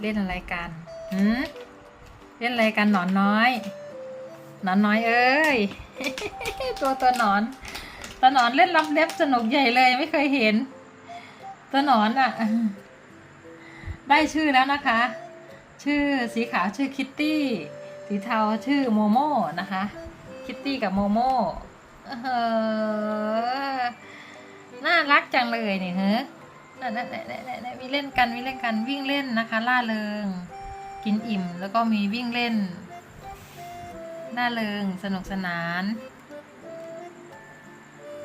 เล่นอะไรกันหืมเล่นอะไรกันหนอนน้อย หนอนน้อยเอ้ย ตัวตัวหนอน ตัวหนอนเล่นรับเล็บสนุกใหญ่เลยไม่เคยเห็น ตัวหนอนอะได้ชื่อแล้วนะคะ ชื่อสีขาวชื่อคิตตี้ สีเทาชื่อโมโม่นะคะ คิตตี้กับโมโม่เออน่ารักจังเลยเนี่ยเฮ้ นั่นนั่นนั่นนั่นนั่นมีเล่นกันมีเล่นกันวิ่งเล่นนะคะ ล่าเริง กินอิ่มแล้วก็มีวิ่งเล่นน่าเริงสนุกสนาน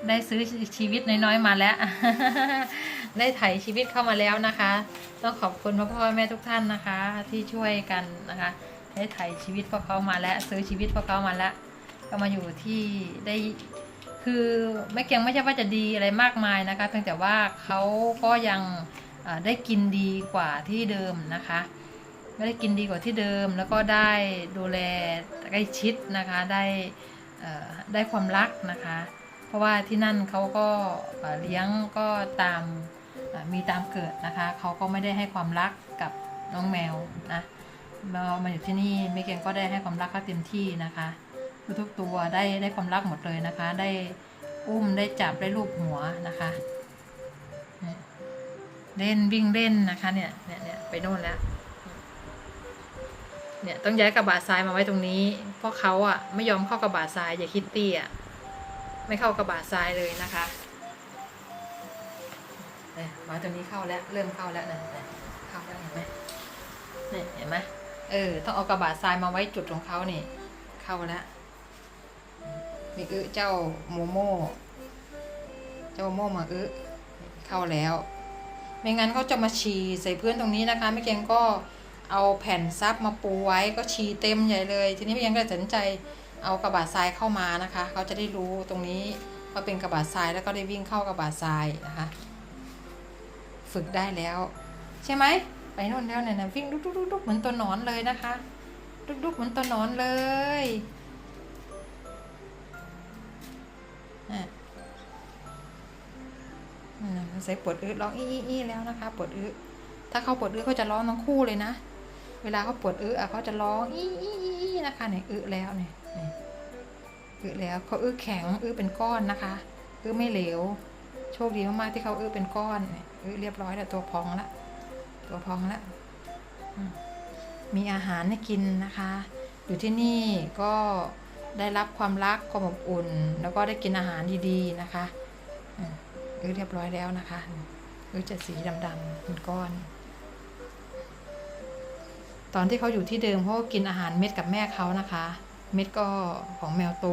ได้ซื้อชีวิตน้อยๆมาแล้ว ได้ไถชีวิตเข้ามาแล้วนะคะ ต้องขอบคุณพ่อพ่อแม่ทุกท่านนะคะ ที่ช่วยกันนะคะ ได้ไถชีวิตพวกเขามาแล้ว ซื้อชีวิตพวกเขามาแล้ว ก็มาอยู่ที่ได้ คือไม่เกียงไม่ใช่ว่าจะดีอะไรมากมายนะคะ เพียงแต่ว่าเขาก็ยังได้กินดีกว่าที่เดิมนะคะไม่ได้กินดีกว่าที่เดิม แล้วก็ได้ดูแลใกล้ชิดนะคะได้ได้ความรักนะคะ เพราะว่าที่นั่นเขาก็เลี้ยงก็ตามมีตามเกิดนะคะเขาก็ไม่ได้ให้ความรักกับน้องแมวนะมามาอยู่ที่นี่ไม่เกียงก็ได้ให้ความรักเขาเต็มที่นะคะ ทุกตัวได้ได้ความรักหมดเลยนะคะ ได้อุ้มได้จับได้ลูบหัวนะคะเล่นวิ่งเล่นนะคะเนี่ยเนี่ยเนี่ยไปโน่นแล้วเนี่ยต้องย้ายกระบะทรายมาไว้ตรงนี้ เพราะเขาอะไม่ยอมเข้ากระบะทรายอย่าคิดเตี้อะไม่เข้ากระบะทรายเลยนะคะเนี่ยมาตรงนี้เข้าแล้วเริ่มเข้าแล้วนะเนี่ยเข้าแล้วเห็นไหมเนี่ยเห็นไหมเออต้องเอากระบะทรายมาไว้จุดของเขานี่ เข้าแล้ว มีอึเจ้าโมโม่เจ้าโมโม่มาอึเข้าแล้ว ไม่งั้นเขาจะมาฉี่ใส่พื้นตรงนี้นะคะไม่เก่งก็เอาแผ่นซับมาปูไว้ก็ฉี่เต็มใหญ่เลย ทีนี้ไม่เก่งก็ตัดสินใจเอากระบะทรายเข้ามานะคะเขาจะได้รู้ตรงนี้ว่าเป็นกระบะทรายแล้วก็ได้วิ่งเข้ากระบะทรายนะคะ ฝึกได้แล้ว ใช่ไหมไปโน่นแล้วเนี่ยนะวิ่งดุกดุกดุกดุกเหมือนตัวนอนเลยนะคะ ดุกดุกเหมือนตัวนอนเลย ใส่ปวดอึร้องอี้อี้อี้แล้วนะคะปวดอึถ้าเขาปวดอึเขาจะร้องทั้งคู่เลยนะ เวลาเขาปวดอึอะเขาจะร้องอี้อี้อี้นะคะเนี่ยอึแล้วเนี่ยอึแล้วเขาอึแข็งอึเป็นก้อนนะคะอึไม่เหลว โชคดีมากๆที่เขาอึเป็นก้อนอึเรียบร้อยแล้วตัวพองละตัวพองละมีอาหารให้กินนะคะ อยู่ที่นี่ก็ได้รับความรักความอบอุ่น แล้วก็ได้กินอาหารดีๆนะคะ อืมอึเรียบร้อยแล้วนะคะอึจะสีดำๆเป็นก้อน ตอนที่เขาอยู่ที่เดิมเขาก็กินอาหารเม็ดกับแม่เขานะคะ เม็ดก็ของแมวโต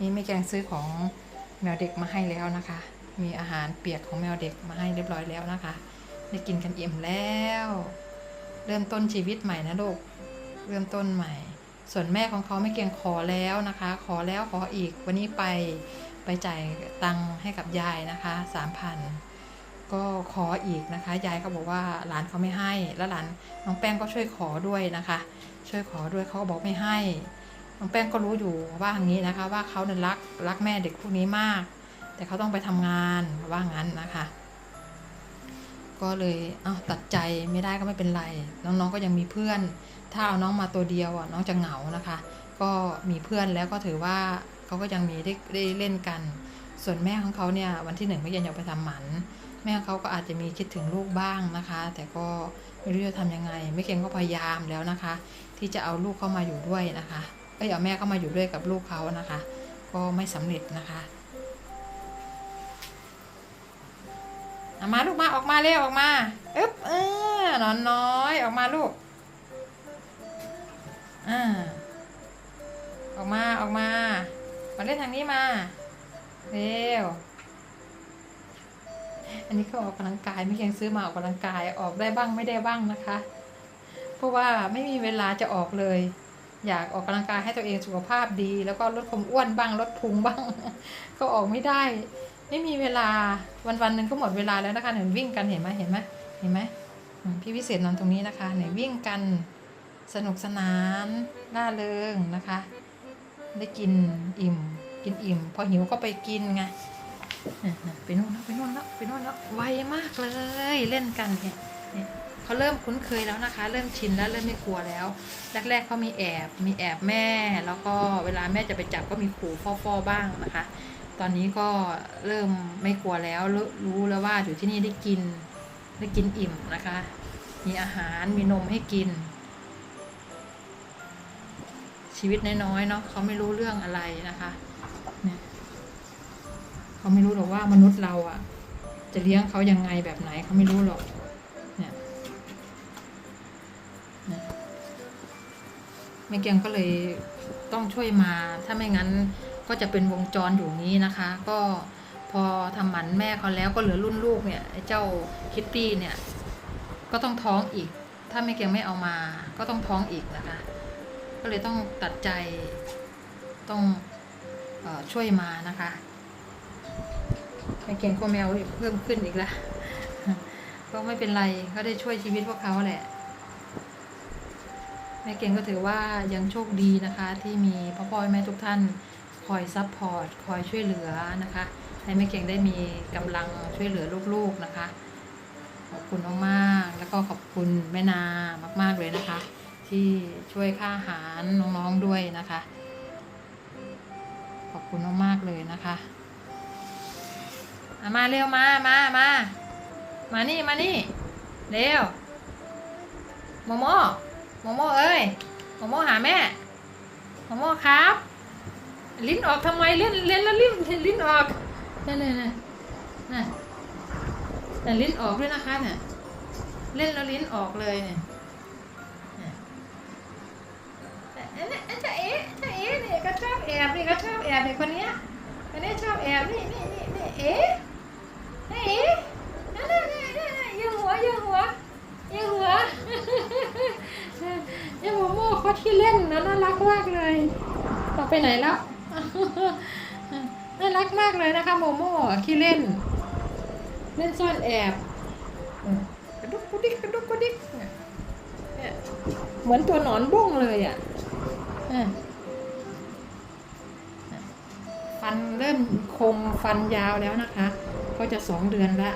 นี่แม่แกงซื้อของแมวเด็กมาให้แล้วนะคะ มีอาหารเปียกของแมวเด็กมาให้เรียบร้อยแล้วนะคะ ได้กินกันเอิ่มแล้ว เริ่มต้นชีวิตใหม่นะลูก เริ่มต้นใหม่ ส่วนแม่ของเขาไม่เกียงขอแล้วนะคะ ขอแล้วขออีกวันนี้ไปไปจ่ายตังค์ให้กับยายนะคะสามพันก็ขออีกนะคะ ยายเขาบอกว่าหลานเขาไม่ให้ แล้วหลานน้องแป้งก็ช่วยขอด้วยนะคะ ช่วยขอด้วยเขาก็บอกไม่ให้ น้องแป้งก็รู้อยู่ว่าอย่างนี้นะคะ ว่าเขาเนี่ยรักรักแม่เด็กพวกนี้มาก แต่เขาต้องไปทำงานว่างั้นนะคะ ก็เลยเอาตัดใจไม่ได้ก็ไม่เป็นไร น้องๆก็ยังมีเพื่อน ถ้าเอาน้องมาตัวเดียวอะน้องจะเหงานะคะ ก็มีเพื่อนแล้วก็ถือว่าเขาก็ยังมีได้ได้เล่นกัน ส่วนแม่ของเขาเนี่ยวันที่หนึ่งไม่เย็นอยากไปทำหมัน แม่ของเขาก็อาจจะมีคิดถึงลูกบ้างนะคะ แต่ก็ไม่รู้จะทำยังไง ไม่เก่งก็พยายามแล้วนะคะ ที่จะเอาลูกเข้ามาอยู่ด้วยนะคะเอ้ยเอาแม่เข้ามาอยู่ด้วยกับลูกเขานะคะ ก็ไม่สำเร็จนะคะ เอามาลูกมาออกมาเร็วออกมาอึ๊บเออนอนน้อย ออกมาลูกอ่าออกมาออกมามาเล่นทางนี้มา เร็ว อันนี้ก็ออกกำลังกายไม่เพียงซื้อมาออกกำลังกายออกได้บ้างไม่ได้บ้างนะคะ เพราะว่าไม่มีเวลาจะออกเลย อยากออกกำลังกายให้ตัวเองสุขภาพดี แล้วก็ลดความอ้วนบ้างลดพุงบ้าง ก็ออกไม่ได้ ไม่มีเวลาวันวันๆหนึ่งก็หมดเวลาแล้วนะคะเห็นวิ่งกันเห็นไหมเห็นไหมเห็นไหมพี่พิเศษนอนตรงนี้นะคะเนี่ยวิ่งกันสนุกสนานร่าเริงนะคะ ได้กินอิ่ม กินอิ่ม พอหิวก็ไปกินไงไปโน่นแล้วไปโน่นแล้วไปโน่นแล้วไวมากเลยเล่นกันเนี่ยเนี่ยเขาเริ่มคุ้นเคยแล้วนะคะ เริ่มชินแล้วเริ่มไม่กลัวแล้ว แรกๆเขามีแอบมีแอบแม่ แล้วก็เวลาแม่จะไปจับก็มีขู่ฟ่อๆบ้างนะคะ ตอนนี้ก็เริ่มไม่กลัวแล้วรู้รู้แล้วว่าอยู่ที่นี่ได้กิน ได้กินอิ่มนะคะ มีอาหารมีนมให้กิน ชีวิตน้อยๆเนาะเขาไม่รู้เรื่องอะไรนะคะเนี่ยเขาไม่รู้หรอกว่ามนุษย์เราอะจะเลี้ยงเขายังไงแบบไหนเขาไม่รู้หรอกเนี่ยเนี่ยแม่เกียงก็เลยต้องช่วยมาถ้าไม่งั้น ก็จะเป็นวงจรอยู่นี้นะคะ ก็พอทำหมันแม่เขาแล้วก็เหลือรุ่นลูกเนี่ยเจ้าคิตตี้เนี่ยก็ต้องท้องอีก ถ้าแม่เกียงไม่เอามา ก็ต้องท้องอีกนะคะ ก็เลยต้องตัดใจต้องออช่วยมานะคะแม่เกียงก็แมวเพิ่มขึ้นอีกแล้วก็ไม่เป็นไรก็ได้ช่วยชีวิตพวกเขาแหละแม่เก่งก็ถือว่ายังโชคดีนะคะ ที่มีพ่อพ่อแม่ทุกท่าน คอยซัพพอร์ตคอยช่วยเหลือนะคะ ให้แม่เก่งได้มีกำลังช่วยเหลือลูกๆนะคะ ขอบคุณมากๆแล้วก็ขอบคุณแม่นามาก ๆเลยนะคะ ที่ช่วยค่าอาหารน้องๆด้วยนะคะ ขอบคุณมากๆเลยนะคะมาเร็วมามามามานี่มานี่เร็วโมโมโมโมเอ้ยโมโมหาแม่โมโมครับ ลิ้นออกทำไมเล่นเล่นแล้วลิ้นลิ้นออกนั่นเลยนะนะแต่ลิ้นออกด้วยนะคะเนี่ยเล่นแล้วลิ้นออกเลยเนี่ยแต่อันนี้อันจะเอ๊ะจะเอ๊ะเนี่ยก็ชอบแอบนี่ก็ชอบแอบเนี่ยคนเนี้ยคนนี้ชอบแอบนี่นี่นี่นี่เอ๊ะเอ๊ะนั่นนั่นนั่นนั่นยังหัวยังหัวยังหัวยังหัวโม่เขาที่เล่นนะน่ารักมากเลยต่อไปไหนแล้ว น่ารักมากเลยนะคะโมโม่ขี้เล่น เล่นซ่อนแอบกระดุกกระดิกกระดุกกระดิกเนี่ยเหมือนตัวหนอนบุ้งเลยอะอะฟันเริ่มคมฟันยาวแล้วนะคะ ก็จะสองเดือนละ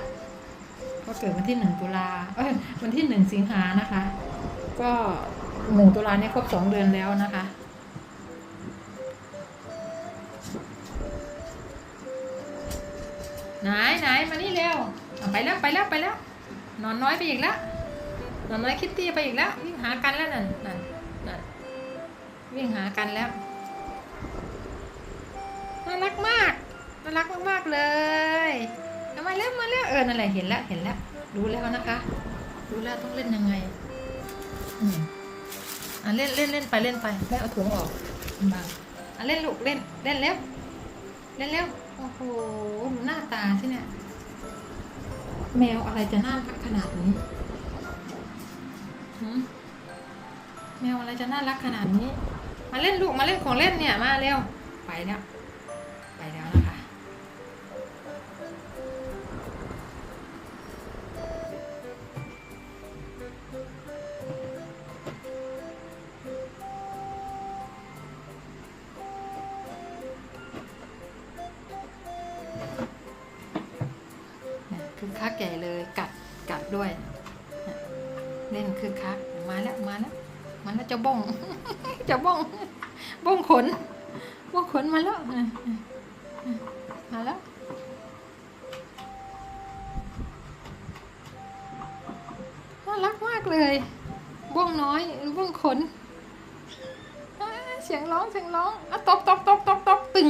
ก็เกิดวันที่หนึ่งตุลาเอ้ยวันที่หนึ่งสิงหานะคะ ก็หนึ่งตุลาเนี่ยครบสองเดือนแล้วนะคะ ไหนไหนมานี่เร็วไปแล้วไปแล้วไปแล้ว นอนน้อยไปอีกแล้วนอนน้อยคิตตี้ไปอีกแล้ว วิ่งหากันแล้วนั่นนั่นนั่นวิ่งหากันแล้วน่ารักมากน่ารักมากๆเลยมาแล้วมาแล้วเออนั่นแหละเห็นแล้วเห็นแล้วรู้แล้วนะคะ รู้แล้วต้องเล่นยังไงอืมอะเล่นเล่นเล่นไปเล่นไปแม่เอาถุงออกบางอะเล่นลูกเล่นเล่นแล้วเล่นแล้ว โอ้โหดูหน้าตาสิเนี่ย แมวอะไรจะน่ารักขนาดนี้หแมวอะไรจะน่ารักขนาดนี้ มาเล่นลูกมาเล่นของเล่นเนี่ยมาเร็ว ไปแล้ว ไปแล้วนะ คักใหญ่เลยกัดกัดด้วยเล่นคือคักมาแล้วมาแล้วมาแล้วจะบ้องจะบ้องบ้องขนบ้องขนมาแล้วมาแล้วน่ารักมากเลยบ้องน้อยบ้องขนเสียงร้องเสียงร้องอะตบตบตบตบตบตึง